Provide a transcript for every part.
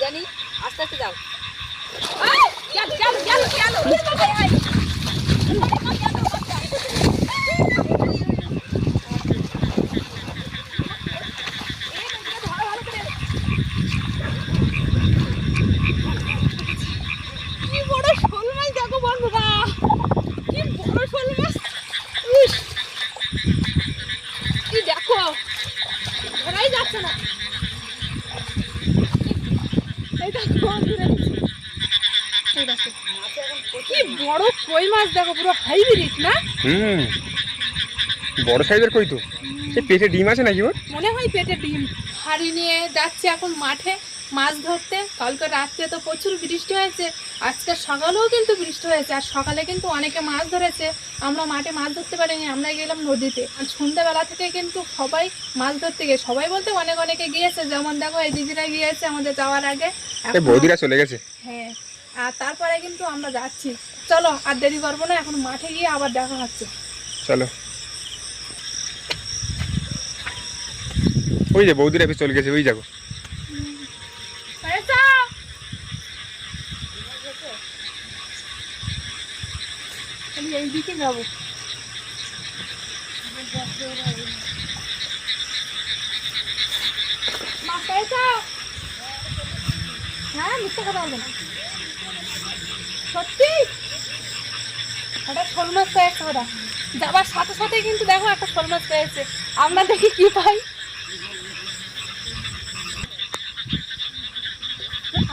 জানি আস্তে আস্তে যাও আয়, গেল, গেল, গেল, গেল। আয়, আয়। কি বড় শোল মাছ দেখো বন্ধুরা কি বড় শোল মাছ ইস কি দেখো ধরাই যাচ্ছে না এই দেখো বন্ধুরা এই দেখো কি বড় কই মাছ দেখো পুরো হাইব্রিড না হুম। বড় সাইজের কই তো? সে পেটে ডিম আছে নাকি ওর? মনে হয় পেটে ডিম। হাড়ি নিয়ে যাচ্ছে এখন মাঠে মাছ ধরতে। কালকে রাত্রে তো প্রচুর বৃষ্টি হয়েছে। আজকে সকালেও কিন্তু বৃষ্টি হয়েছে। আর সকালে কিন্তু অনেকে মাছ ধরেছে। আমরা মাঠে মাছ ধরতে পারিনি। আমরা গেলাম নদীতে। আর সন্ধ্যাবেলা থেকে কিন্তু সবাই মাছ ধরতে গিয়ে সবাই বলতে অনেক অনেকে গিয়েছে। যেমন দেখো এই দিদিরা গিয়েছে আমাদের যাওয়ার আগে। বৌদিরা চলে গেছে? হ্যাঁ। আর তারপরে কিন্তু আমরা যাচ্ছি। চলো আর দেরি করব না এখন মাঠে গিয়ে আবার দেখা হচ্ছে। চলো। ওই যে বৌদিরা চলে গেছে ওই যাব। এইদিকে যাব? হ্যাঁ মিথ্যে কথা বলবে না। সত্যি? একটা শোল মাছ পেয়েছে ওরা যাবার সাথে সাথে কিন্তু দেখো একটা শোল মাছ পেয়েছে আমরা দেখি কি পাই।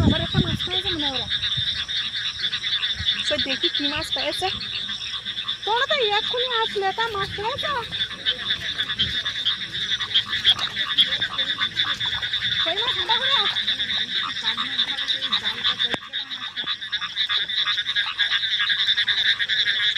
আবার একটা মাছ পেয়েছে মনে ওরা। সে দেখি কি মাছ পেয়েছে তোরা তো এক্ষুনি আসলে, তা মাছ পেয়েছ কই মাছ ঠান্ডা করে আরে কই শোল মাছ কই কত বড় কি বড় তুমি এক্ষুনি তো আসলে এই এত কে বড় দেখি? মাছ তো বড় শোল তো এই তো বড়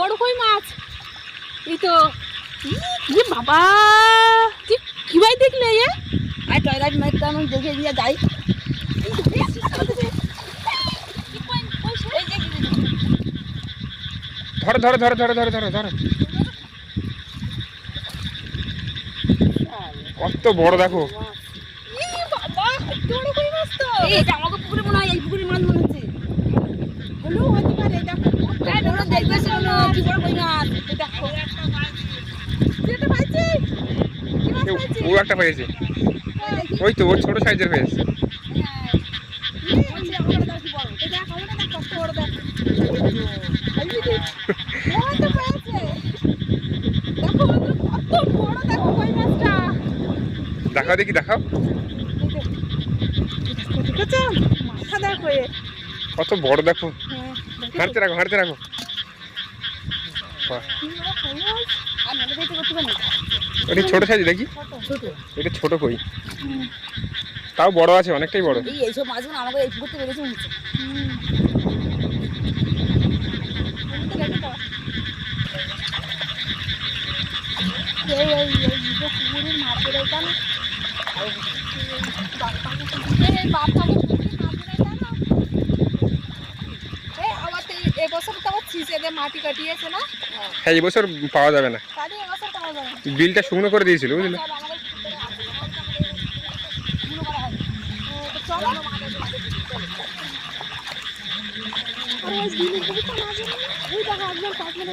বড় কই মাছ এই তো বাবা কি ভাই দেখলে এ আই টয়লেট মারতে আমি দেখে দিয়ে যাই এই যে ধরো ধরো ধরো ধরো ধরো ধরো ধরো। কত বড় দেখো। ই বাবা বড় কই মাছ তো। এই এটা আমাকে পুকুরে মনে হয় এই পুকুরে মাছ মনে হচ্ছে হলো হতে পারে এই দেখো এই তোমরা দেখবে শোনো কি বড় কই মাছ এই দেখো যেতে পাইছি কি মাছ এ, পাইছি ও একটা হয়েছে ওই তো ওর ছোট সাইজের হয়েছে এই দেখ আমরা দেখ কত বড় দেখ এই দিদি ওই তো পেয়েছে দেখো বন্ধু, কত বড় দেখো কই মাছটা দেখাও দেখি দেখাও কত বড় দেখো। হাঁটতে রাখো হাঁটতে রাখো। ওটা ছোট সাইজ দেখি এটা ছোট কই? তাও বড় আছে, অনেকটাই বড়। মাছগুলো আমাকে এই। এই এটা হ্যাঁ এবছর পাওয়া যাবে না। বিলটা শুকনো করে দিয়েছিল বুঝলে চলো, আমাদের পুকুরে আছে। শুরু করা হবে। ও, তো চলো। আরে ওই বিলের পুকুরটা না গেলে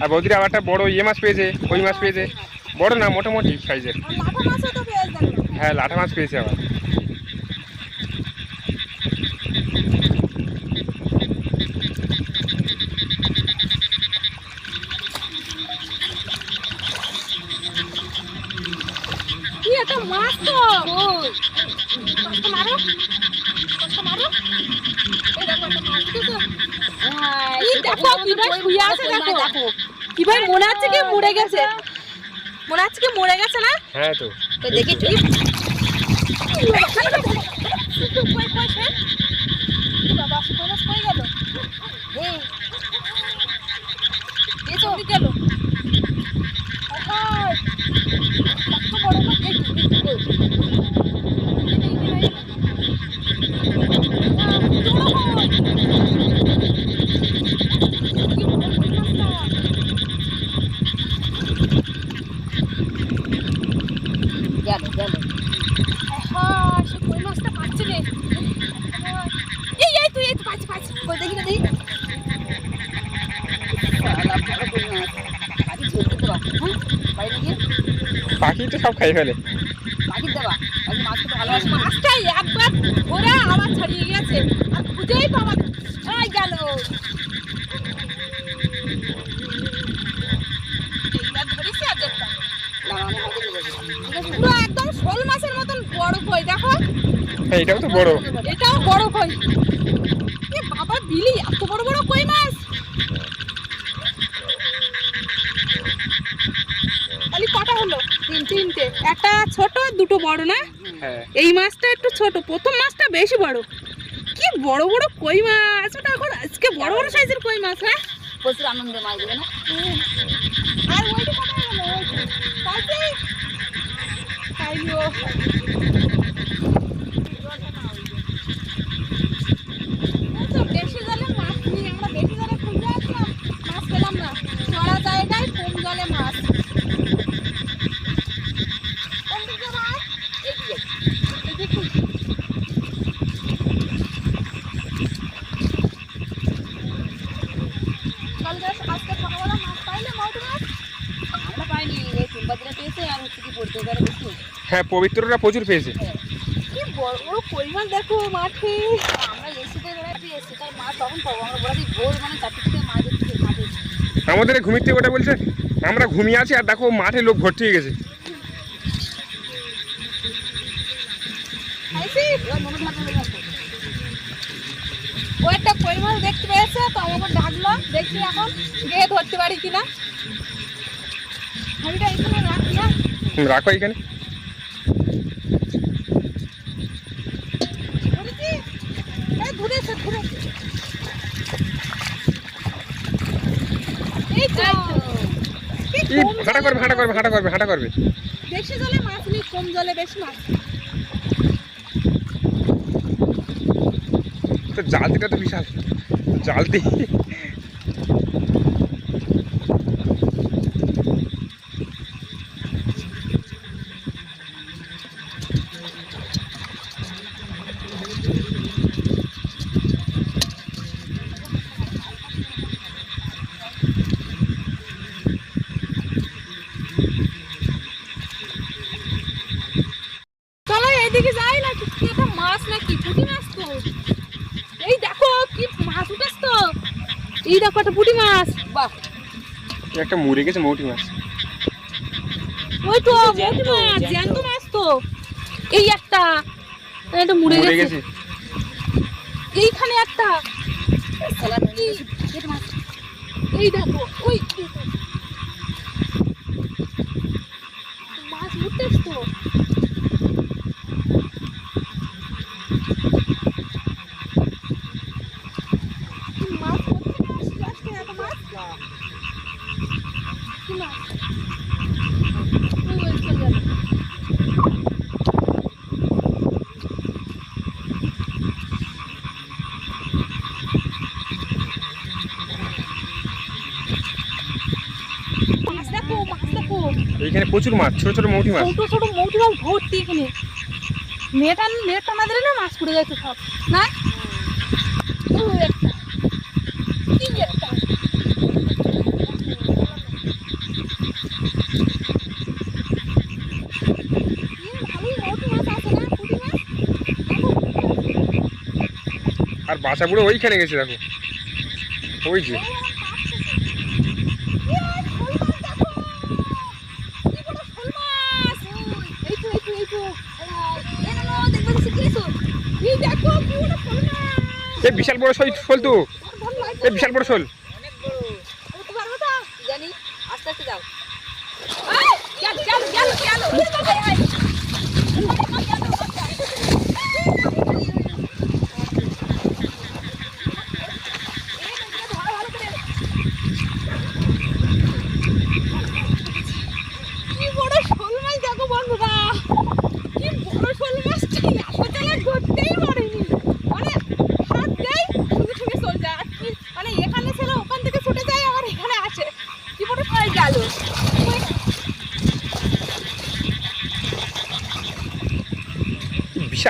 আর বৌদিরা আবার একটা বড় ইয়ে মাছ পেয়েছে ওই মাছ পেয়েছে? বড় না মোটামুটি সাইজের হ্যাঁ লাঠা মাছ পেয়েছে আবার কি একটা মাছ তো কষ্ট মারো কষ্ট মারো এই দেখো একটা মাছ দেখেছ এই শুয়ে আছে দেখো কীভাবে মনে হচ্ছে কি মরে গেছে মনে হচ্ছে কি মরে গেছে না হ্যাঁ তো তো দেখি গেল এই এই তো গেল আহাই কত বড় মাছ এই তো, এই তো। গেল গেল আহা, সে কই মাছটা পাচ্ছে রে। আহা। এই, এই, তুই, এই, তুই, পাচ্ছি, পাচ্ছি। কই দেখি না, দেখি। পাখি হ্যাঁ তো সব খাই ফেলে। পাখি দেবা। পাখি মাছ খেতে এই ভালোবাসে। না একবার আবার ছাড়িয়ে গেছে। আর খুঁজেই পাওয়া গেল। পুরো একদম শোল মাছের মতন বড় কই দেখো। হ্যাঁ এটাও তো বড়। এটাও বড় কই বাবা দিলি এত বড় বড় কই মাছ? তাহলে কটা হলো? তিন তিনটে। একটা ছোট দুটো বড় না? হ্যাঁ। এই মাছটা একটু ছোট প্রথম মাছটা বেশি বড়। কি বড় বড় কই মাছ? ওটা এখন আজকে বড় বড় সাইজের কই মাছ হ্যাঁ? প্রচুর আনন্দে মাছ দেবে না? আর ওইটা কোথায় গেল কালকে খাইলো তো বেশি জলে মাছ নেই আমরা বেশি জলে খুঁজে আসলাম মাছ পেলাম না চড়া জায়গায় কম জলে মাছ কোন দিকে মাছ এগিয়ে এদিকে কালকে আজকে সকালবেলা মাছ পাইলে মাউটি মাছ আমরা পাইনি পেয়েছে আর হচ্ছে কি পড়তে গেলে হ্যাঁ পবিত্ররা প্রচুর পেয়েছে। কি বড় বড় মাছ দেখো মাঠে। আমরা এসিতে বেড়াতে এসে তার মাছ তখন পাবো আমরা ভোর মানে চারটে থেকে মাছ হচ্ছে মাঠে। আমাদের ঘুমিতে ওটা বলছে? আমরা ঘুমিয়ে আছি আর দেখো মাঠে লোক ভর্তি হয়ে গেছে। একটা কই মাছ দেখতে পেয়েছে তো আমাকে ডাকলো দেখি এখন গিয়ে ধরতে পারি কিনা। হাঁড়িটা এখানে রাখ এখানে। হাঁটা করবে হাঁটা করবে। হাঁটা করবে হাঁটা করবে। বেশি জলে মাছ নেই কম জলে বেশি মাছ। তো জালতিটা তো বিশাল। জালতি চলো এদিকে যাই না কি কি একটা মাছ না কি পুঁটি মাছ তো এই দেখো কি মাছ উঠেছ তো এই দেখো একটা পুঁটি মাছ। বাহ। একটা মরে গেছে মৌটি মাছ। ওই তো মৌটি মাছ জ্যান্ত। মাছ তো। এই একটা এটা মরে গেছে। এইখানে একটা। এই দেখো ওই দেখো। মাছ উঠেছ তো কি মাছ কোথা থেকে আসছে আজকে এত মাছ কি মাছ ওই ওই চলে গেল এইখানে প্রচুর মাছ ছোট ছোট মৌটি মাছ। ছোট ছোট মৌটি মাছ ভর্তি এখানে। মেয়েটা আর নেট টানা দিলে না মাছ পড়ে যাচ্ছে সব না? ও একটা। কি একটা। ভালোই মৌটি মাছ আছে না পুঁটি মাছ আর ওইখানে গেছে দেখো। ওই যে। এই বিশাল বড় শোল তো। এই বিশাল বড় শোল জানি আস্তে আস্তে যাও কি বড় শোল মাছ দেখো বন্ধুরা কি বড় শোল মাছটা এত চালাক ধরতেই পারেনি মানে হাত দেয় সঙ্গে সঙ্গে চলে যায় আর কি মানে এখানে ছিল ওখান থেকে ছুটে যায় আবার এখানে আসে কি বড় শোল গেল বিশাল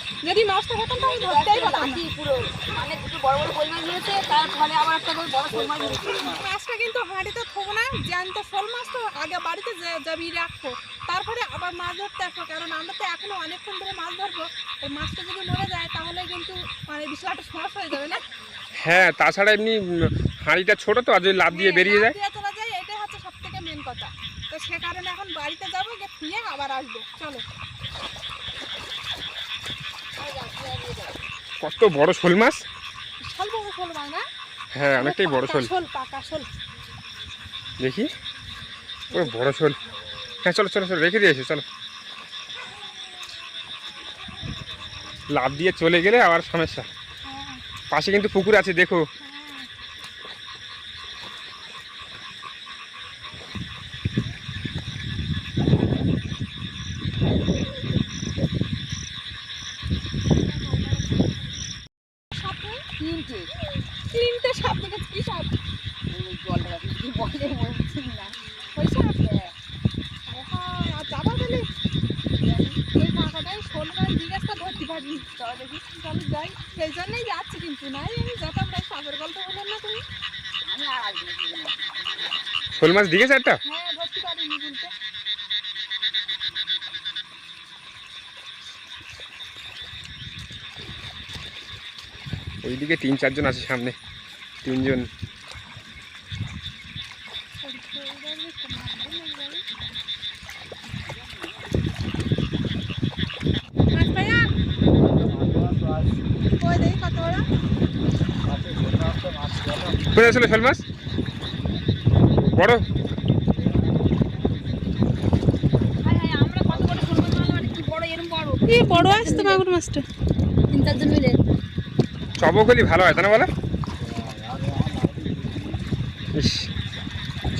যদি মাছটা পেতাম তো আমি ধরতেই পারতাম পুরো। মানে দুটো বড় বড় কই মাছ ধরেছে তারপরে আবার একটা করে বড় শোল মাছ মাছটা কিন্তু হাঁড়িতে থবো না জ্যান্ত শোল মাছ তো আগে বাড়িতে যা- যাবি রাখব তারপরে আবার মাছ ধরতে আসব কারণ আমরা তো এখনও অনেকক্ষণ ধরে মাছ ধরবো। ওই মাছটা যদি মরে যায় তাহলে কিন্তু মানে বিশাল একটা সমস্যা হয়ে যাবে না? হ্যাঁ তাছাড়া এমনি হাঁড়িটা ছোট তো আর যদি লাভ দিয়ে বেরিয়ে যায়। লাফ চলে যায় এটাই হচ্ছে সব থেকে মেন কথা। তো সে কারণে এখন বাড়িতে যাব গিয়ে ধুয়ে আবার আসব। চলো। কত বড় শোল মাছ? হ্যাঁ অনেকটাই বড় শোল। দেখি। ও বড় শোল। হ্যাঁ চলো চলো চলো রেখে দিয়েছি চলো। লাভ দিয়ে চলে গেলে আবার সমস্যা। হ্যাঁ, পাশে কিন্তু পুকুর আছে দেখো হ্যাঁ। সাপ নেই? তিনটে তিনটে সাপ দেখেছি কি সাপ ওই জলটা কি বলে মনে না। ওই সাপ হ্যাঁ, আর যাবা তাহলে ওই কাকাটাই শোল মাছ জিজ্ঞাসা ধরতে পারবি চলো দেখি চলো যাই? সেই জন্যই যাচ্ছি কিন্তু। নাই আমি যেতাম না। সাপের গল্প বললাম না তুমি। আমি আর আসব শোল মাছ দিয়েছে একটা? হ্যাঁ ধরতে পারিনি বলতে। ওইদিকে তিন চারজন আছে সামনে। তিনজন। কোথায় ছিল শোল মাছ? বড়। বড় আসতো মাগুর মাছটা? তিন চারজন মিলে চবক হলে ভালো হয় তা না বলো?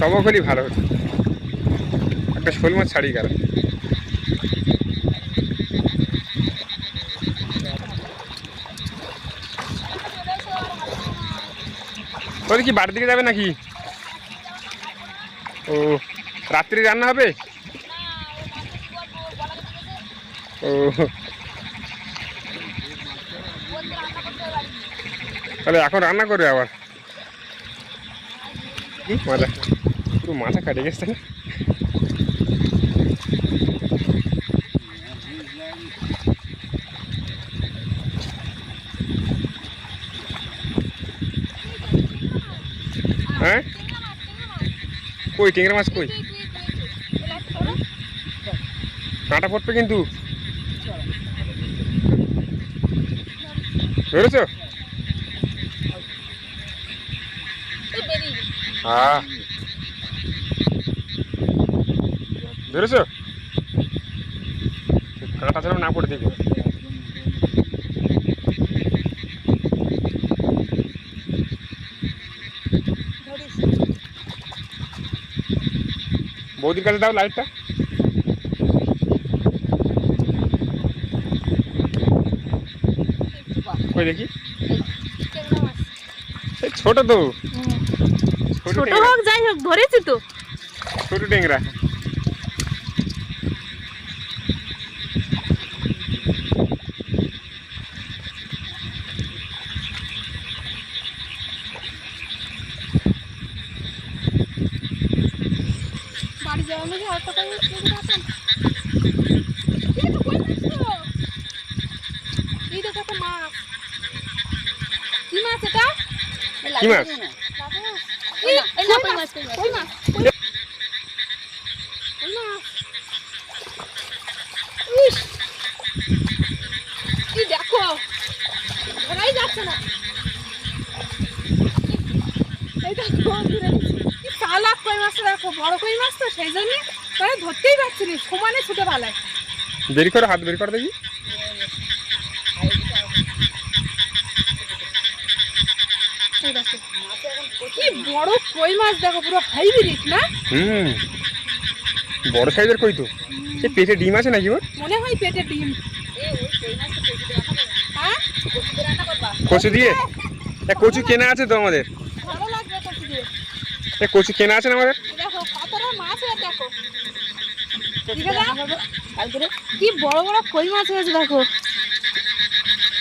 চবক হলেই ভালো হতো। একটা শোল মাছ ছাড়িয়ে গেল। ওদের কি বাড়ির দিকে যাবে নাকি? ও, রাত্রি রান্না হবে? ও। তাহলে এখন রান্না করবে আবার? মজা পুরো মাথা কাটে গেছে। না হ্যাঁ? কই টেংরা মাছ কই? কাঁটা পড়বে কিন্তু। বেরোছ হ্যাঁ ধরেছ? কাটা ছাড়া না করে দেখবে। বৌদির কাছে দাও লাইটটা। কই দেখি? ছোট তো। ছোট হোক যাই হোক ধরেছি তো। ছোট ডেংরা। চালাক কই মাছটা দেখো বড় কই মাছ তো সেই জন্য ধরতেই পারছি না সমানে ছুটে পালায়। বের করো হাত বের করে দেখি। কি বড় কই মাছ দেখো পুরো হাইব্রিড না? হুম। বড় সাইজের কই তো? সে পেটে ডিম আছে নাকি ওর? মনে হয় পেটে ডিম। হ্যাঁ? কচু দিয়ে? কচু কেনা আছে তো আমাদের ভালো লাগবে কচু দিয়ে এ কচু কেনা আছে না আমাদের? দেখো কতটা মাছ দেখো? কি বড় বড় কই মাছ হয়েছে দেখো।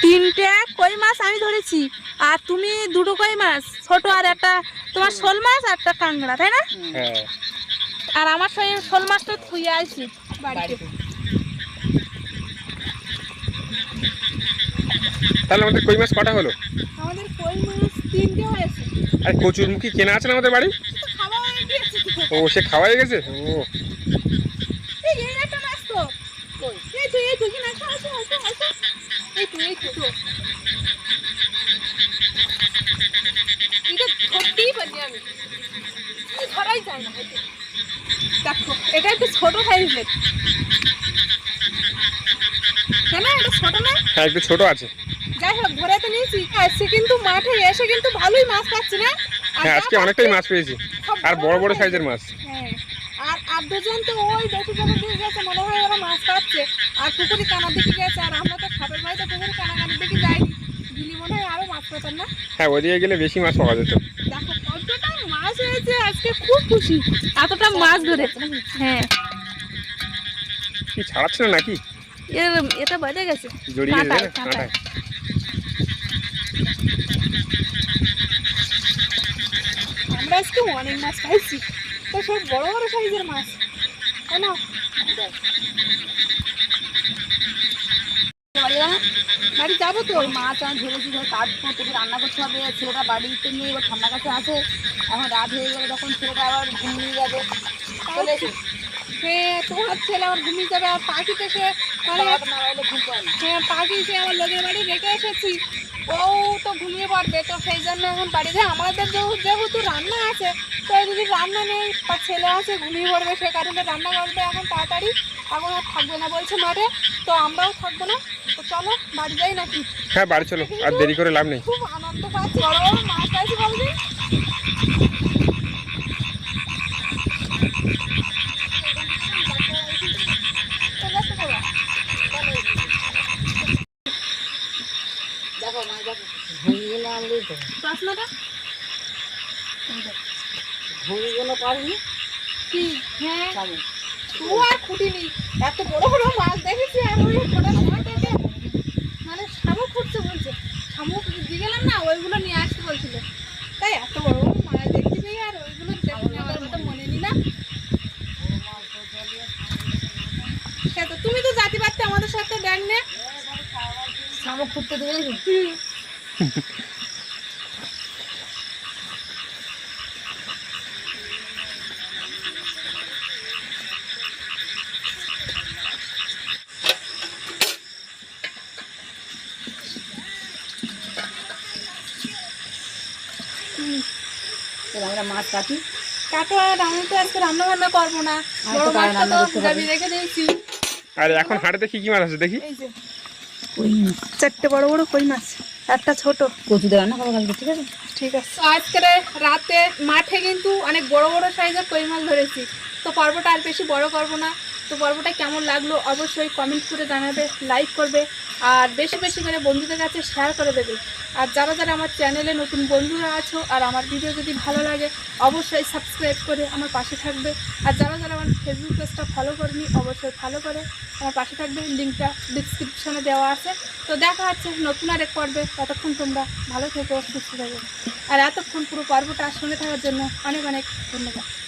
তিনটে কই মাছ আমি ধরেছি আর তুমি দুটো কই মাছ ছোট আর একটা তোমার শোল মাছ আর একটা কাঁকড়া তাই না? হ্যাঁ। আর আমার সঙ্গে শোল মাছটা থুয়ে আইছি বাড়িতে। তাহলে আমাদের কই মাছ কটা হলো? আমাদের কই মাছ তিনটে হয়েছে। আর কচুর মুখী কেনা আছে না আমাদের বাড়ি? হয়ে ও সে খাওয়া হয়ে গেছে? ও। এই এই একটা মাছ তো। এই তো এই তো কি না আসো আসো আসো আসো। এই তো এই তো। এটা ধরতেই পারি আমি। ধরাই যায় না। দেখো এটা একটু ছোট সাইজের। হ্যাঁ না ছোট না? হ্যাঁ একটু ছোট আছে। যাই হোক ধরে তো নিয়েছি। আসছে কিন্তু মাঠে এসে কিন্তু ভালোই মাছ পাচ্ছি না? হ্যাঁ আজকে অনেকটাই মাছ পেয়েছি। আর বড় বড় সাইজের মাছ। হ্যাঁ আর আর দুজন তো ওই বেশি দিকে গেছে মনে হয় ওরা মাছ পাচ্ছে আর পুকুরি কানার দিকে গেছে আর আমরা তো খাবার বাড়িতে পুকুরি কানাকানির দিকে যাইনি। দিলি মনে হয় আরও মাছ পেতাম না? হ্যাঁ ওদিকে গেলে বেশি মাছ পাওয়া যেত। দেখো কতটা মাছ হয়েছে আজকে খুব খুশি। এতটা মাছ ধরে হ্যাঁ। কি ছাড়াচ্ছে না নাকি? এটা বেজে গেছে। আমরা আজকে অনেক মাছ খাইছি। তো সব বড় বড় সাইজের মাছ তাই না? বাড়ি যাবে তো মাছ আমি ধরেছি ধর কাটবো তোকে রান্না করতে হবে ছেলেটা বাড়িতে নিয়ে এবার ঠান্ডা কাছে আছে এখন রাত হয়ে গেলে তখন ছেলেটা আবার ঘুমিয়ে যাবে। হ্যাঁ তোমার ছেলে আমার ঘুমিয়ে যাবে আর পাখিতে সে হ্যাঁ পাখি সে আমার লোকের বাড়ি রেখে এসেছি। ও তো ঘুমিয়ে পড়বে তো সেই জন্য এখন বাড়িতে আমাদের যেহেতু রান্না আছে তো যদি রান্না নেই বা ছেলে আছে ঘুমিয়ে পড়বে সে কারণে রান্না করবে এখন তাড়াতাড়ি। এখন আর থাকবে না বলছে মাঠে তো আমরাও থাকব না। তো চলো বাড়ি যাই নাকি? হ্যাঁ বাড়ি চলো আর দেরি করে লাভ নেই। খুব আনন্দ পাচ্ছি। বড় মাছ পাইছি বলবি দেখো মাছ দেখো ঘুমিয়ে গেলে আনলেই তো চশমাটা ঘুমিয়ে গেলে পারবি কি? হ্যাঁ। তু আর খুঁটিনি। এত বড় বড় মাছ দেখেছি আর ওই ছোটা মাছটাকে মানে শামুক ফুটছে বলছে। শামুক দিয়ে গেলাম না ওইগুলো নিয়ে আসতে বলছিল। তাই এত বড় বড় মাছ পেয়ে আর ওইগুলো দেখে নেওয়ার কথা মনে নি না। সে তো তুমি তো জাতি পারতে আমাদের সাথে ব্যাগ নে শামুক দেবে নাকি হুম। তাহলে আমরা মাছ কাটি কাটো আর আমি তো আজকে রান্না বান্না করব না। বড় মাছটা তো? গাবি রেখে দিয়েছি। আর এখন হাটে কি কি মাছ আছে দেখি? এই চারটে বড় বড় কই মাছ একটা ছোট। কচু দিয়ে রান্না করব কালকে ঠিক আছে? ঠিক আছে। তো আজকে রাতে মাঠে কিন্তু অনেক বড় বড় সাইজের কই মাছ ধরেছি। তো পর্বটা আর বেশি বড় করব না। তো পর্বটা কেমন লাগল অবশ্যই কমেন্ট করে জানাবে লাইক করবে আর বেশি বেশি করে বন্ধুদের কাছে শেয়ার করে দেবে। আর যারা যারা আমার চ্যানেলে নতুন বন্ধুরা আছো আর আমার ভিডিও যদি ভালো লাগে, অবশ্যই সাবস্ক্রাইব করে আমার পাশে থাকবে। আর যারা যারা আমার ফেসবুক পেজটা ফলো করেনি, অবশ্যই ফলো করে আমার পাশে থাকবে। লিঙ্কটা ডিসক্রিপশনে দেওয়া আছে। তো দেখা হচ্ছে নতুন আর এক পর্বে। ততক্ষণ তোমরা ভালো থেকো, সুস্থ থাকো। আর এতক্ষণ পুরো পর্বটা সঙ্গে থাকার জন্য অনেক অনেক ধন্যবাদ।